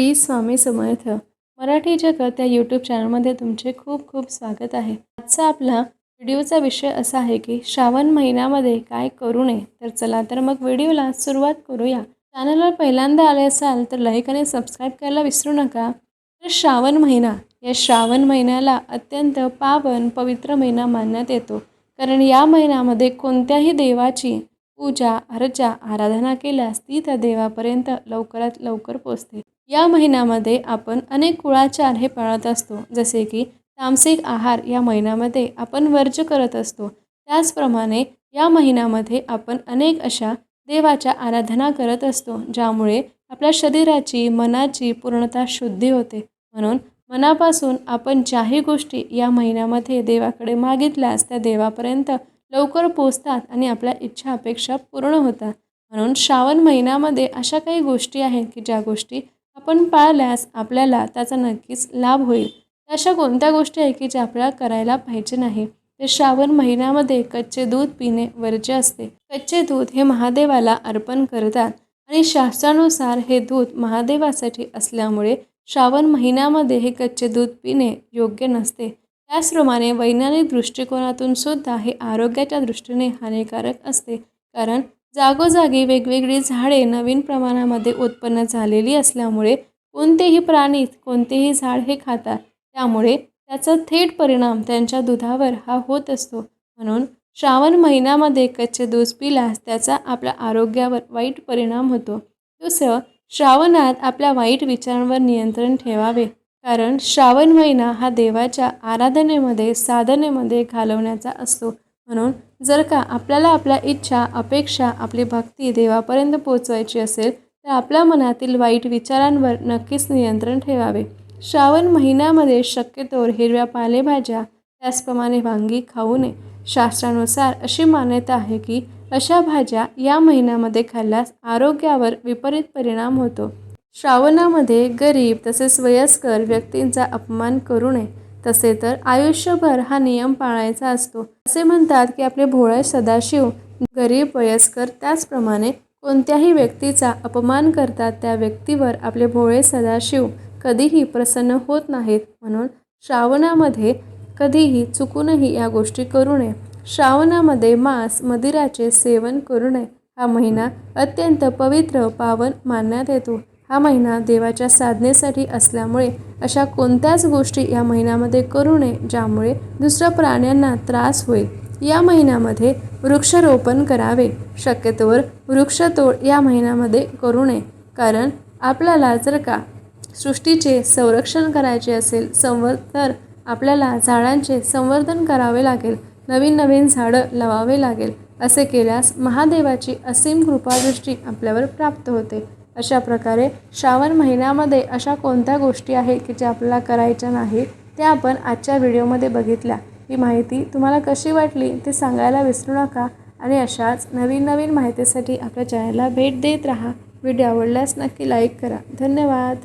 श्री स्वामी समर्थ मराठी जगत या यूट्यूब चॅनलमध्ये तुमचे खूप खूप स्वागत आहे. आजचा आपला व्हिडिओचा विषय असा आहे की श्रावण महिन्यामध्ये काय करू नये तर चला तर मग व्हिडिओला सुरुवात करूया. चॅनलवर पहिल्यांदा आले असाल तर लाईक आणि सबस्क्राईब करायला विसरू नका. तर श्रावण महिना या श्रावण महिन्याला अत्यंत पावन पवित्र महिना मानण्यात येतो. कारण या महिन्यामध्ये कोणत्याही देवाची पूजा अर्चा आराधना केल्यास ती त्या देवापर्यंत लवकरात लवकर पोचते या महिन्यामध्ये आपण अनेक कुळाचार हे पाळत असतो जसे की तामसिक आहार या महिन्यामध्ये आपण वर्ज करत असतो. त्याचप्रमाणे या महिन्यामध्ये आपण अनेक अशा देवाच्या आराधना करत असतो ज्यामुळे आपल्या शरीराची मनाची पूर्णता शुद्धी होते. म्हणून मनापासून आपण ज्याही गोष्टी या महिन्यामध्ये देवाकडे मागितल्यास त्या देवापर्यंत लवकर पोचतात आणि आपल्या इच्छा अपेक्षा पूर्ण होतात. म्हणून श्रावण महिन्यामध्ये अशा काही गोष्टी आहेत की ज्या गोष्टी आपण पाळल्यास आपल्याला त्याचा नक्कीच लाभ होईल. अशा कोणत्या गोष्टी आहे की ज्या आपल्याला करायला पाहिजे नाही? ते श्रावण महिन्यामध्ये कच्चे दूध पिणे वर्ज्य असते. कच्चे दूध हे महादेवाला अर्पण करतात आणि शास्त्रानुसार हे दूध महादेवासाठी असल्यामुळे श्रावण महिन्यामध्ये हे कच्चे दूध पिणे योग्य नसते. त्याचप्रमाणे वैज्ञानिक दृष्टिकोनातून सुद्धा हे आरोग्याच्या दृष्टीने हानिकारक असते. कारण जागोजागी वेगवेगळी झाडे नवीन प्रमाणामध्ये उत्पन्न झालेली असल्यामुळे कोणतेही प्राणी कोणतेही झाड हे खातात. त्यामुळे त्याचा थेट परिणाम त्यांच्या दुधावर हा होत असतो. म्हणून श्रावण महिन्यामध्ये कच्चे दूध पिल्यास त्याचा आपल्या आरोग्यावर वाईट परिणाम होतो. दुसरं श्रावणात आपल्या वाईट विचारांवर नियंत्रण ठेवावे. कारण श्रावण महिना हा देवाच्या आराधनेमध्ये साधनेमध्ये घालवण्याचा असतो. म्हणून जर का आपल्याला आपल्या इच्छा अपेक्षा आपली भक्ती देवापर्यंत पोचवायची असेल तर आपल्या मनातील वाईट विचारांवर नक्कीच नियंत्रण ठेवावे. श्रावण महिन्यामध्ये शक्यतोवर हिरव्या पालेभाज्या त्याचप्रमाणे वांगी खाऊ नये. शास्त्रानुसार अशी मान्यता आहे की अशा भाज्या या महिन्यामध्ये खाल्ल्यास आरोग्यावर विपरीत परिणाम होतो. श्रावणामध्ये गरीब तसेच वयस्कर व्यक्तींचा अपमान करू नये. तसे तर आयुष्यभर हा नियम पाळायचा असतो. असे म्हणतात की आपले भोळे सदाशिव गरीब वयस्कर त्याचप्रमाणे कोणत्याही व्यक्तीचा अपमान करतात त्या व्यक्तीवर आपले भोळे सदाशिव कधीही प्रसन्न होत नाहीत. म्हणून श्रावणामध्ये कधीही चुकूनही या गोष्टी करू नये. श्रावणामध्ये मांस मदिराचे सेवन करू नये. हा महिना अत्यंत पवित्र पावन मानण्यात येतो. हा महिना देवाच्या साधनेसाठी असल्यामुळे अशा कोणत्याच गोष्टी या महिन्यामध्ये करू नये ज्यामुळे दुसऱ्या प्राण्यांना त्रास होईल. या महिन्यामध्ये वृक्षारोपण करावे. शक्यतोवर वृक्षतोड या महिन्यामध्ये करू नये. कारण आपल्याला जर का सृष्टीचे संरक्षण करायचे असेल संवर तर आपल्याला झाडांचे संवर्धन करावे लागेल. नवीन नवीन झाडं लावावे लागेल. असे केल्यास महादेवाची असीम कृपादृष्टी आपल्यावर प्राप्त होते. अशा प्रकारे श्रावण महिन्यामध्ये अशा कोणत्या गोष्टी आहेत की ज्या आपल्याला करायच्या नाही त्या आपण आजच्या व्हिडिओमध्ये बघितल्या. ही माहिती तुम्हाला कशी वाटली ते सांगायला विसरू नका आणि अशाच नवीन नवीन माहितीसाठी आपल्या चॅनलला भेट देत राहा. व्हिडिओ आवडल्यास नक्की लाईक करा. धन्यवाद.